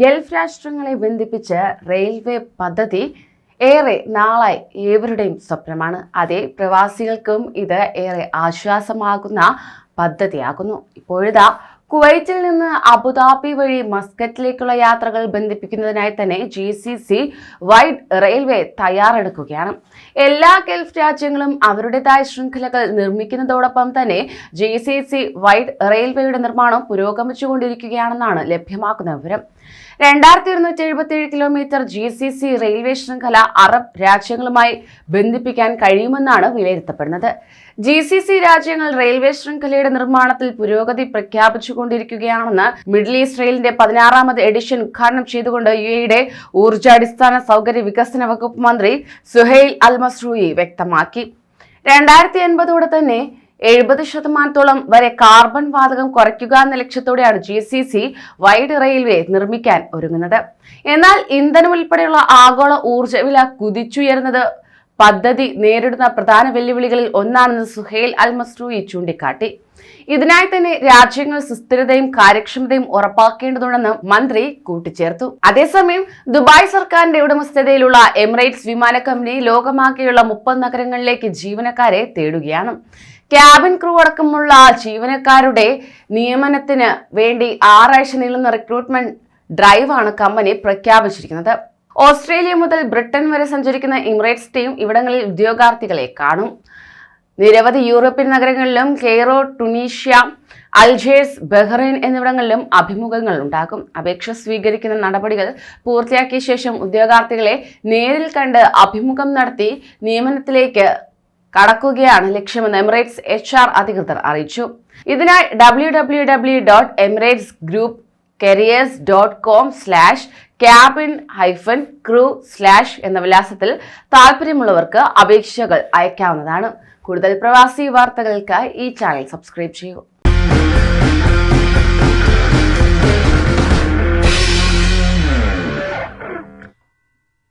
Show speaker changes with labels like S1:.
S1: Gulf രാഷ്ട്രങ്ങളെ ബന്ധിപ്പിച്ച് railway പദ്ധതി ഏറെ നാളായി ഏവരുടെയും സ്വപ്നമാണ്. അതേ പ്രവാസികൾക്കും ഇത് ഏറെ ആശ്വാസമാകുന്ന പദ്ധതിയാകുന്നു. ഇപ്പോഴിതാ കുവൈറ്റിൽ നിന്ന് അബുദാബി വഴി മസ്കറ്റിലേക്കുള്ള യാത്രകൾ ബന്ധിപ്പിക്കുന്നതിനായി തന്നെ G C C wide railway തയ്യാറെടുക്കുകയാണ്. എല്ലാ ഗൾഫ് രാജ്യങ്ങളും അവരുടേതായ ശൃംഖലകൾ നിർമ്മിക്കുന്നതോടൊപ്പം തന്നെ ജി സി സി വൈഡ് റെയിൽവേയുടെ നിർമ്മാണം പുരോഗമിച്ചുകൊണ്ടിരിക്കുകയാണെന്നാണ് ലഭ്യമാക്കുന്ന വിവരം. രണ്ടായിരത്തി ഇരുന്നൂറ്റി എഴുപത്തി ഏഴ് kilometre G C C railway ശൃംഖല അറബ് രാജ്യങ്ങളുമായി ബന്ധിപ്പിക്കാൻ കഴിയുമെന്നാണ് വിലയിരുത്തപ്പെടുന്നത്. ജി സി സി രാജ്യങ്ങൾ റെയിൽവേ ശൃംഖലയുടെ നിർമ്മാണത്തിൽ പുരോഗതി പ്രഖ്യാപിച്ചുകൊണ്ടിരിക്കുകയാണെന്ന് മിഡിൽ ഈസ്റ്റ് റെയിലിന്റെ പതിനാറാമത് എഡിഷൻ ഉദ്ഘാടനം ചെയ്തുകൊണ്ട് യു എയുടെ ഊർജാടിസ്ഥാന സൗകര്യ വികസന വകുപ്പ് മന്ത്രി സുഹൈൽ അൽ മസ്രൂയി വ്യക്തമാക്കി. രണ്ടായിരത്തി എൺപതോടെ തന്നെ എഴുപത് ശതമാനത്തോളം വരെ കാർബൺ വാതകം കുറയ്ക്കുക എന്ന ലക്ഷ്യത്തോടെയാണ് G C C wide railway നിർമ്മിക്കാൻ ഒരുങ്ങുന്നത്. എന്നാൽ ഇന്ധനം ഉൾപ്പെടെയുള്ള ആഗോള ഊർജ വില കുതിച്ചുയരുന്നത് പദ്ധതി നേരിടുന്ന പ്രധാന വെല്ലുവിളികളിൽ ഒന്നാണെന്ന് സുഹേൽ അൽ മസ്രൂയി ചൂണ്ടിക്കാട്ടി. ഇതിനായി തന്നെ രാജ്യങ്ങൾ സുസ്ഥിരതയും കാര്യക്ഷമതയും ഉറപ്പാക്കേണ്ടതുണ്ടെന്ന് മന്ത്രി കൂട്ടിച്ചേർത്തു. അതേസമയം ദുബായ് സർക്കാരിന്റെ ഉടമസ്ഥതയിലുള്ള എമിറേറ്റ്സ് വിമാന കമ്പനി ലോകമാകെയുള്ള മുപ്പത് നഗരങ്ങളിലേക്ക് ജീവനക്കാരെ തേടുകയാണ്. ക്യാബിൻ ക്രൂ അടക്കമുള്ള ജീവനക്കാരുടെ നിയമനത്തിന് വേണ്ടി ആറാഴ്ച നീളുന്ന റിക്രൂട്ട്മെന്റ് ഡ്രൈവാണ് കമ്പനി പ്രഖ്യാപിച്ചിരിക്കുന്നത്. ഓസ്ട്രേലിയ മുതൽ ബ്രിട്ടൻ വരെ സഞ്ചരിക്കുന്ന എമിറേറ്റ്സ് ടീം ഇവിടങ്ങളിൽ ഉദ്യോഗാർത്ഥികളെ കാണും. നിരവധി യൂറോപ്യൻ നഗരങ്ങളിലും കെയ്റോ ടുണീഷ്യ അൽജേഴ്സ് ബഹ്റൈൻ എന്നിവിടങ്ങളിലും അഭിമുഖങ്ങൾ ഉണ്ടാകും. അപേക്ഷ സ്വീകരിക്കുന്ന നടപടികൾ പൂർത്തിയാക്കിയ ശേഷം ഉദ്യോഗാർത്ഥികളെ നേരിൽ കണ്ട് അഭിമുഖം നടത്തി നിയമനത്തിലേക്ക് കടക്കുകയാണ് ലക്ഷ്യമെന്ന് എമിറേറ്റ്സ് എച്ച് ആർ അധികൃതർ അറിയിച്ചു. ഇതിനായി W W W dot Emirates group careers dot com slash cabin hyphen crew slash എന്ന വിലാസത്തിൽ താല്പര്യമുള്ളവർക്ക് അപേക്ഷകൾ അയക്കാവുന്നതാണ്. കൂടുതൽ പ്രവാസി വാർത്തകൾക്കായി ഈ ചാനൽ സബ്സ്ക്രൈബ് ചെയ്യൂ.